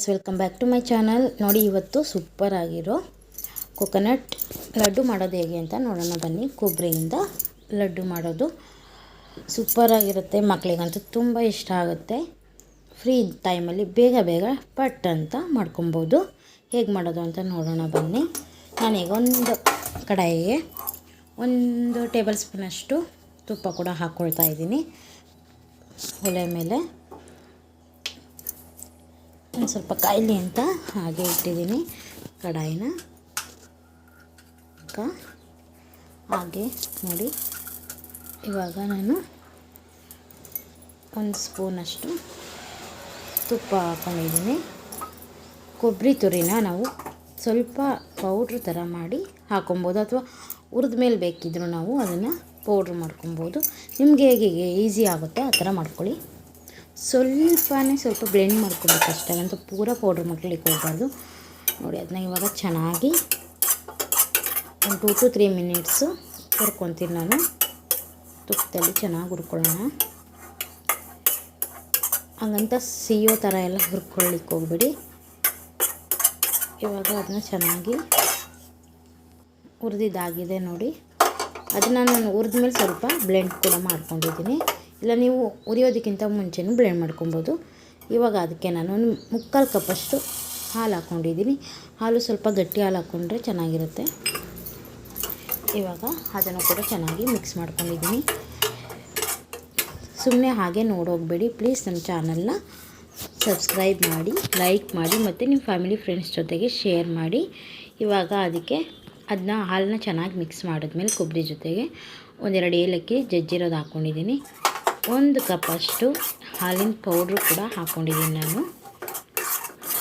Friends welcome back to my channel ನೋಡಿ, ಇವತ್ತು super ಆಗಿರೋ ಕೊಕೊನಟ್ ಲಡ್ಡು ಮಾಡೋದು ಹೇಗೆ ಅಂತ ನೋಡೋಣ. ಬನ್ನಿ, ಕೊಬ್ಬರಿಯಿಂದ ಲಡ್ಡು ಮಾಡೋದು. ಸೂಪರಾಗಿರುತ್ತೆ ಮಕ್ಕಳಿಗಂತೂ ತುಂಬ ಇಷ್ಟ ಆಗುತ್ತೆ. ಫ್ರೀ ಟೈಮಲ್ಲಿ ಬೇಗ ಬೇಗ ಪಟ್ ಅಂತ ಮಾಡ್ಕೊಬೋದು. ಹೇಗೆ ಮಾಡೋದು ಅಂತ ನೋಡೋಣ ಬನ್ನಿ. ನಾನೀಗ ಒಂದು ಕಡಾಯಿಗೆ ಒಂದು ಟೇಬಲ್ ಸ್ಪೂನಷ್ಟು ತುಪ್ಪ ಕೂಡ ಹಾಕ್ಕೊಳ್ತಾ ಇದ್ದೀನಿ. ಒಲೆ ಮೇಲೆ ಒಂದು ಸ್ವಲ್ಪ ಕಾಯಿಲಿ ಅಂತ ಹಾಗೆ ಇಟ್ಟಿದ್ದೀನಿ ಕಡಾಯಿನ. ಹಾಗೆ ನೋಡಿ. ಇವಾಗ ನಾನು ಒಂದು ಸ್ಪೂನಷ್ಟು ತುಪ್ಪ ಹಾಕೊಂಡಿದ್ದೀನಿ. ಕೊಬ್ಬರಿ ತುರಿನ ನಾವು ಸ್ವಲ್ಪ ಪೌಡ್ರ್ ಥರ ಮಾಡಿ ಹಾಕೊಬೋದು ಅಥವಾ ಹುರಿದ ಮೇಲೆ ಬೇಕಿದ್ದರೂ ನಾವು ಅದನ್ನು ಪೌಡ್ರ್ ಮಾಡ್ಕೊಬೋದು. ನಿಮಗೆ ಹೇಗೆ ಈಸಿ ಆಗುತ್ತೆ ಆ ಥರ ಮಾಡ್ಕೊಳ್ಳಿ. ಸ್ವಲ್ಪನೇ ಸ್ವಲ್ಪ ಬ್ಲೆಂಡ್ ಮಾಡ್ಕೊಬೇಕು ಅಷ್ಟೇ. ಅಂತ ಪೂರ ಪೌಡ್ರ್ ಮಾಡ್ಲಿಕ್ಕೆ ಹೋಗ್ಬಾರ್ದು ನೋಡಿ, ಅದನ್ನ ಇವಾಗ ಚೆನ್ನಾಗಿ ಒಂದು ಟೂ ಟು ತ್ರೀ ಮಿನಿಟ್ಸು ಹುರ್ಕೊತೀನಿ ನಾನು. ತುಪ್ಪದಲ್ಲಿ ಚೆನ್ನಾಗಿ ಹುರ್ಕೊಳ್ಳೋಣ. ಹಂಗಂತ ಸಿಯೋ ಥರ ಎಲ್ಲ ಹುರ್ಕೊಳ್ಳಿಕ್ಕೆ ಹೋಗ್ಬಿಡಿ. ಇವಾಗ ಅದನ್ನ ಚೆನ್ನಾಗಿ ಹುರಿದಿದ್ದಾಗಿದೆ ನೋಡಿ. ಅದನ್ನು ನಾನು ಹುರಿದ ಮೇಲೆ ಸ್ವಲ್ಪ ಬ್ಲೆಂಡ್ ಕೂಡ ಮಾಡ್ಕೊಂಡಿದ್ದೀನಿ. ಇಲ್ಲ, ನೀವು ಉರಿಯೋದಕ್ಕಿಂತ ಮುಂಚೆನೂ ಬ್ಲೆಂಡ್ ಮಾಡ್ಕೊಬೋದು. ಇವಾಗ ಅದಕ್ಕೆ ನಾನು ಒಂದು ಮುಕ್ಕಾಲು ಕಪ್ಪಷ್ಟು ಹಾಲು ಹಾಕ್ಕೊಂಡಿದ್ದೀನಿ ಹಾಲು ಸ್ವಲ್ಪ ಗಟ್ಟಿ ಹಾಲು ಹಾಕ್ಕೊಂಡ್ರೆ ಚೆನ್ನಾಗಿರುತ್ತೆ. ಇವಾಗ ಅದನ್ನು ಕೂಡ ಚೆನ್ನಾಗಿ ಮಿಕ್ಸ್ ಮಾಡ್ಕೊಂಡಿದ್ದೀನಿ. ಸುಮ್ಮನೆ ಹಾಗೆ ನೋಡೋಗ್ಬೇಡಿ. ಪ್ಲೀಸ್ ನಮ್ಮ ಚಾನಲ್ನ ಸಬ್ಸ್ಕ್ರೈಬ್ ಮಾಡಿ ಲೈಕ್ ಮಾಡಿ ಮತ್ತು ನಿಮ್ಮ ಫ್ಯಾಮಿಲಿ ಫ್ರೆಂಡ್ಸ್ ಜೊತೆಗೆ ಶೇರ್ ಮಾಡಿ. ಇವಾಗ ಅದಕ್ಕೆ ಅದನ್ನ ಹಾಲನ್ನ ಚೆನ್ನಾಗಿ ಮಿಕ್ಸ್ ಮಾಡಿದ್ಮೇಲೆ ಕೊಬ್ಬರಿ ಜೊತೆಗೆ ಒಂದೆರಡು ಏಲಕ್ಕಿ ಜಜ್ಜಿರೋದು ಹಾಕ್ಕೊಂಡಿದ್ದೀನಿ ಒಂದು ಕಪ್ಪಷ್ಟು ಹಾಲಿನ ಪೌಡ್ರು ಕೂಡ ಹಾಕ್ಕೊಂಡಿದ್ದೀನಿ ನಾನು.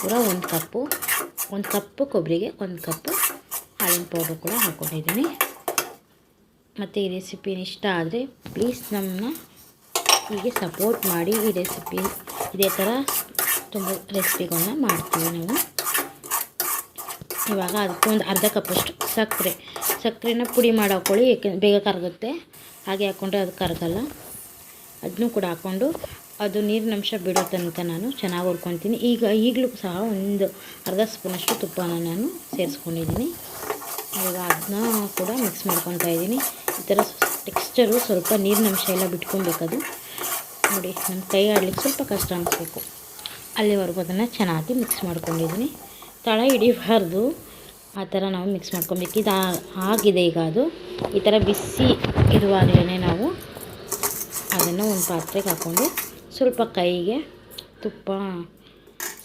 ಪೂರ ಒಂದು ಕಪ್ಪು ಒಂದು ಕಪ್ಪು ಕೊಬ್ಬರಿಗೆ ಒಂದು ಕಪ್ಪು ಹಾಲಿನ ಪೌಡ್ರು ಕೂಡ ಹಾಕ್ಕೊಂಡಿದ್ದೀನಿ ಮತ್ತು ಈ ರೆಸಿಪಿ ಇಷ್ಟ ಆದರೆ ಪ್ಲೀಸ್ ನಮ್ಮನ್ನ ಹೀಗೆ ಸಪೋರ್ಟ್ ಮಾಡಿ ಈ ರೆಸಿಪಿ ಇದೇ ಥರ ತುಂಬ ರೆಸಿಪಿಗಳನ್ನ ಮಾಡ್ತೀವಿ ನಾವು. ಇವಾಗ ಅದಕ್ಕೊಂದು ಅರ್ಧ ಕಪ್ಪಷ್ಟು ಸಕ್ಕರೆ. ಸಕ್ಕರೆನ ಪುಡಿ ಮಾಡಿ ಹಾಕ್ಕೊಳ್ಳಿ ಏಕೆ ಬೇಗ ಕರಗುತ್ತೆ. ಹಾಗೆ ಹಾಕ್ಕೊಂಡ್ರೆ ಅದು ಕರಗಲ್ಲ ಅದನ್ನೂ ಕೂಡ ಹಾಕ್ಕೊಂಡು ಅದು ನೀರಿನ ಅಂಶ ಬಿಡೋ ತನಕ ನಾನು ಚೆನ್ನಾಗಿ ಹುರ್ಕೊತೀನಿ. ಈಗ ಈಗಲೂ ಸಹ ಒಂದು ಅರ್ಧ ಸ್ಪೂನಷ್ಟು ತುಪ್ಪನ ನಾನು ಸೇರಿಸ್ಕೊಂಡಿದ್ದೀನಿ. ಇವಾಗ ಅದನ್ನ ಕೂಡ ಮಿಕ್ಸ್ ಮಾಡ್ಕೊತಾ ಇದ್ದೀನಿ. ಈ ಥರ ಟೆಕ್ಸ್ಚರು ಸ್ವಲ್ಪ ನೀರಿನ ಅಂಶ ಎಲ್ಲ ಬಿಟ್ಕೊಬೇಕದು ನೋಡಿ ನಮ್ಮ ಕೈ ಆಡಲಿಕ್ಕೆ ಸ್ವಲ್ಪ ಕಷ್ಟ ಅನಿಸ್ಬೇಕು. ಅಲ್ಲಿವರೆಗೂ ಅದನ್ನು ಚೆನ್ನಾಗಿ ಮಿಕ್ಸ್ ಮಾಡ್ಕೊಂಡಿದ್ದೀನಿ. ತಳ ಹಿಡಿಬಾರ್ದು. ಆ ಥರ ನಾವು ಮಿಕ್ಸ್ ಮಾಡ್ಕೊಬೇಕು ಇದು ಆಗಿದೆ ಈಗ ಅದು. ಈ ಥರ ಬಿಸಿ ಇರುವಾಗಲೇ ನಾವು ಅದನ್ನು ಒಂದು ಪಾತ್ರೆಗೆ ಹಾಕ್ಕೊಂಡು ಸ್ವಲ್ಪ ಕೈಗೆ ತುಪ್ಪ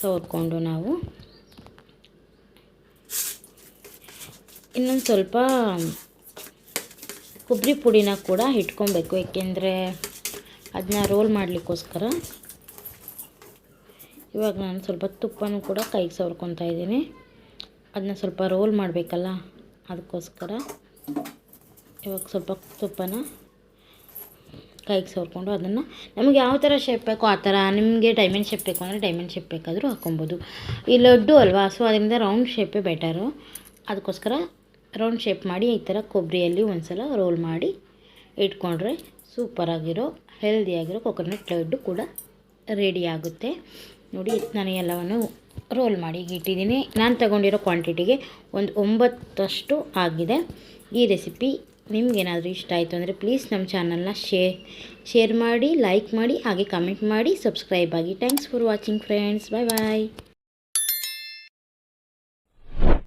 ಸವರ್ಕೊಂಡು ನಾವು ಇನ್ನೊಂದು ಸ್ವಲ್ಪ ಕೊಬ್ಬರಿ ಪುಡಿನ ಕೂಡ ಇಟ್ಕೊಬೇಕು, ಏಕೆಂದರೆ ಅದನ್ನ ರೋಲ್ ಮಾಡಲಿಕ್ಕೋಸ್ಕರ. ಇವಾಗ ನಾನು ಸ್ವಲ್ಪ ತುಪ್ಪನೂ ಕೂಡ ಕೈಗೆ ಸವರ್ಕೊತಾ ಇದ್ದೀನಿ. ಅದನ್ನ ಸ್ವಲ್ಪ ರೋಲ್ ಮಾಡಬೇಕಲ್ಲ, ಅದಕ್ಕೋಸ್ಕರ ಇವಾಗ ಸ್ವಲ್ಪ ತುಪ್ಪನ ಕೈಗೆ ಸೋರ್ಕೊಂಡು ಅದನ್ನು ನಮಗೆ ಯಾವ ಥರ ಶೇಪ್ ಬೇಕೋ ಆ ಥರ ನಿಮಗೆ ಡೈಮಂಡ್ ಶೇಪ್ ಬೇಕು ಅಂದರೆ ಡೈಮಂಡ್ ಶೇಪ್ ಬೇಕಾದರೂ ಹಾಕ್ಕೊಬೋದು ಈ ಲಡ್ಡು ಅಲ್ವಾ ಸೊ ಅದರಿಂದ ರೌಂಡ್ ಶೇಪೇ ಬೆಟರು ಅದಕ್ಕೋಸ್ಕರ ರೌಂಡ್ ಶೇಪ್ ಮಾಡಿ ಈ ಥರ ಕೊಬ್ಬರಿಯಲ್ಲಿ ಒಂದು ಸಲ ರೋಲ್ ಮಾಡಿ ಇಟ್ಕೊಂಡ್ರೆ ಸೂಪರಾಗಿರೋ ಹೆಲ್ದಿಯಾಗಿರೋ ಕೊಕೊನಟ್ ಲಡ್ಡು ಕೂಡ ರೆಡಿ ಆಗುತ್ತೆ. ನೋಡಿ, ನಾನು ಎಲ್ಲವನ್ನು ರೋಲ್ ಮಾಡಿ ಇಟ್ಟಿದ್ದೀನಿ. ನಾನು ತಗೊಂಡಿರೋ ಕ್ವಾಂಟಿಟಿಗೆ ಒಂದು ಒಂಬತ್ತಷ್ಟು ಆಗಿದೆ. ಈ ರೆಸಿಪಿ ನಿಮ್ಗೇನಾದರೂ ಇಷ್ಟ ಆಯಿತು ಅಂದರೆ ಪ್ಲೀಸ್ ನಮ್ಮ ಚಾನಲ್ನ ಶೇ ಶೇರ್ ಮಾಡಿ ಲೈಕ್ ಮಾಡಿ, ಹಾಗೆ ಕಮೆಂಟ್ ಮಾಡಿ ಸಬ್ಸ್ಕ್ರೈಬ್ ಆಗಿ. Thanks for watching friends bye bye